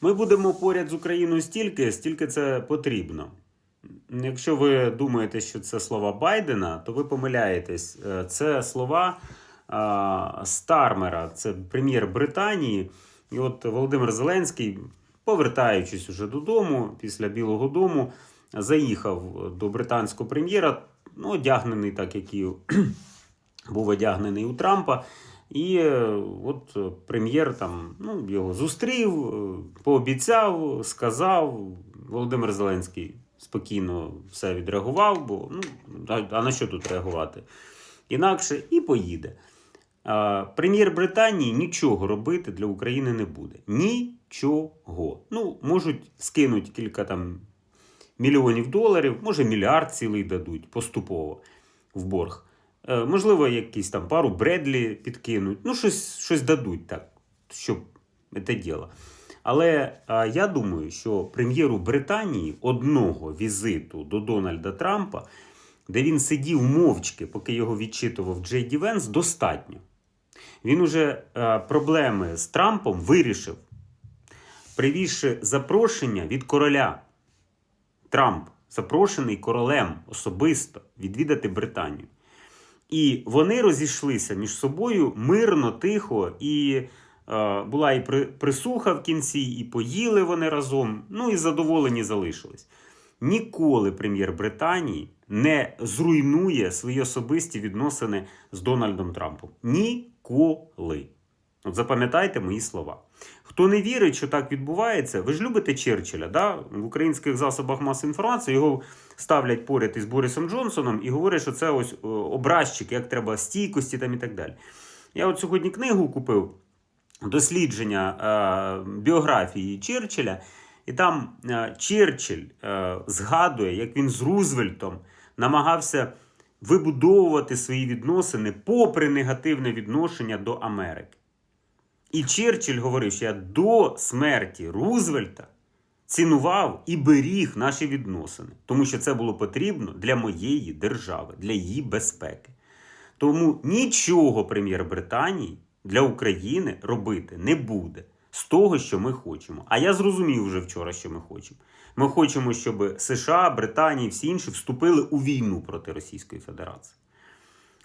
Ми будемо поряд з Україною стільки, стільки це потрібно. Якщо ви думаєте, що це слова Байдена, то ви помиляєтесь. Е, Це слова а, Стармера, це прем'єр Британії. І от Володимир Зеленський, повертаючись уже додому після Білого Дому, заїхав до британського прем'єра, ну, одягнений так, як і був одягнений у Трампа. І е, от е, прем'єр там ну, його зустрів, е, пообіцяв, сказав. Володимир Зеленський спокійно все відреагував, бо ну, а, на що тут реагувати? Інакше і поїде. Прем'єр Британії нічого робити для України не буде. Нічого. Ну, можуть скинуть кілька там мільйонів доларів, може мільярд цілий дадуть поступово в борг. Е, можливо, якісь там пару Бредлі підкинуть. Ну, щось, щось дадуть так, щоб це діло. Але а, я думаю, що прем'єру Британії одного візиту до Дональда Трампа, де він сидів мовчки, поки його відчитував Джей Ді Венс, достатньо. Він уже а, проблеми з Трампом вирішив, привізши запрошення від короля. Трамп запрошений королем особисто відвідати Британію. І вони розійшлися між собою мирно, тихо, і е, була і при, присуха в кінці, і поїли вони разом. Ну і задоволені залишились. Ніколи прем'єр Британії не зруйнує свої особисті відносини з Дональдом Трампом. Ніколи. Запам'ятайте мої слова. Хто не вірить, що так відбувається, ви ж любите Черчилля, да? в українських засобах масової інформації його ставлять поряд із Борисом Джонсоном і говорять, що це ось образчик, як треба стійкості там і так далі. Я от сьогодні книгу купив дослідження е, біографії Черчилля, і там е, Черчилль е, згадує, як він з Рузвельтом намагався вибудовувати свої відносини попри негативне відношення до Америки. І Черчилль говорив, що я до смерті Рузвельта цінував і беріг наші відносини, тому що це було потрібно для моєї держави, для її безпеки. Тому нічого прем'єр Британії для України робити не буде з того, що ми хочемо. А я зрозумів вже вчора, що ми хочемо. Ми хочемо, щоб США, Британія і всі інші вступили у війну проти Російської Федерації.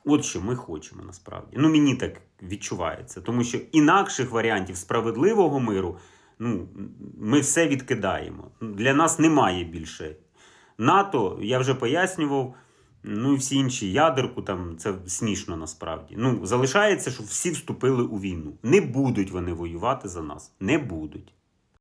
От що ми хочемо насправді. Ну мені так відчувається, тому що інакших варіантів справедливого миру ну, ми все відкидаємо. Для нас немає більше. НАТО, я вже пояснював, ну і всі інші ядерку, там це смішно насправді. Ну, залишається, що всі вступили у війну. Не будуть вони воювати за нас. Не будуть.